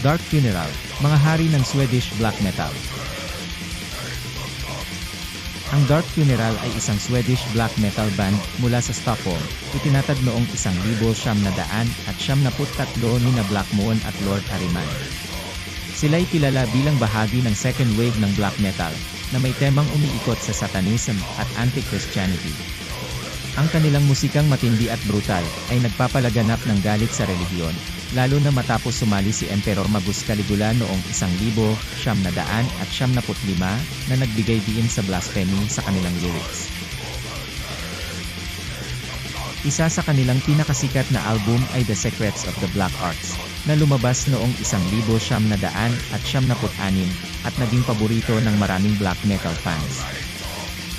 Dark Funeral, mga hari ng Swedish black metal. Ang Dark Funeral ay isang Swedish black metal band mula sa Stockholm, itinatag noong isang libo siyam na daan at siyam na tatlo ni na Black Moon at Lord Ariman. Sila'y kilala bilang bahagi ng second wave ng black metal, na may temang umiikot sa Satanism at Anti-Christianity. Ang kanilang musikang matindi at brutal, ay nagpapalaganap ng galit sa relihiyon, lalo na matapos sumali si Emperor Magus Caligula noong isang libo, siyam na nagbigay diin sa blasphemy sa kanilang lyrics. Isa sa kanilang pinakasikat na album ay The Secrets of the Black Arts, na lumabas noong isang libo siyam na daan at siyam na anim, at naging paborito ng maraming black metal fans.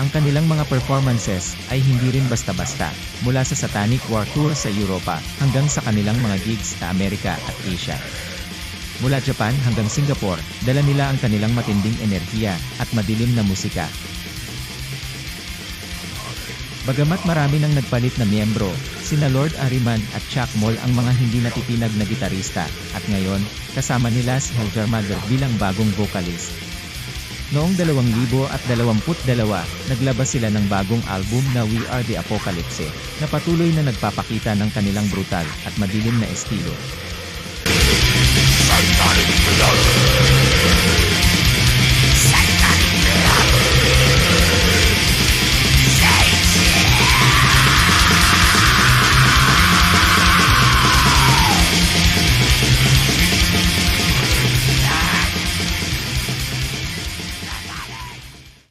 Ang kanilang mga performances ay hindi rin basta-basta, mula sa Satanic War Tour sa Europa hanggang sa kanilang mga gigs sa Amerika at Asia. Mula Japan hanggang Singapore, dala nila ang kanilang matinding enerhiya at madilim na musika. Bagamat marami nang nagpalit na miyembro, sina Lord Ariman at Chuck Moll ang mga hindi natipinag na gitarista, at ngayon, kasama nila si Helger Mager bilang bagong vocalist. Noong 2022, naglabas sila ng bagong album na We Are the Apocalypse, na patuloy na nagpapakita ng kanilang brutal at madilim na estilo.